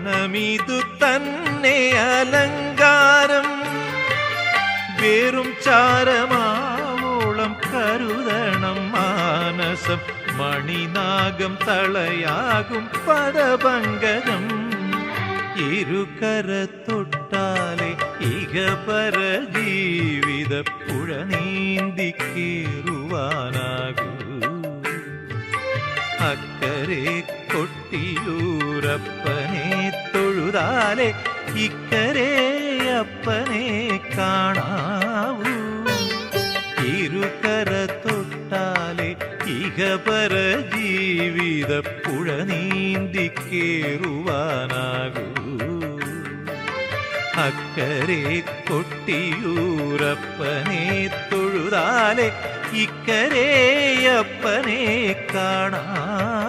മനമിതു തന്നെ അലങ്കാരം. വേറും ചാരമാവോളം കരുതണം മാനസം. മണിനാഗം തളയാകും പദപങ്കജം ഇരുകര തൊട്ടാലെ ഇഹപര ജീവിത പുഴ നീന്തി കീറുവാനാകൂ. അക്കരെ കൊട്ടിയൂരപ്പനെ തൊഴുതാലെ ഇക്കരെ അപ്പനെ കാണാവൂ. ഇരുകര തൊട്ടാലെ ഇഹപര ജീവിത പുഴ നീന്തി കേറുവാനാകൂ. അക്കരെ കൊട്ടിയൂരപ്പനെ തൊഴുതാലെ ഇക്കരെ അപ്പനെ കാണാവൂ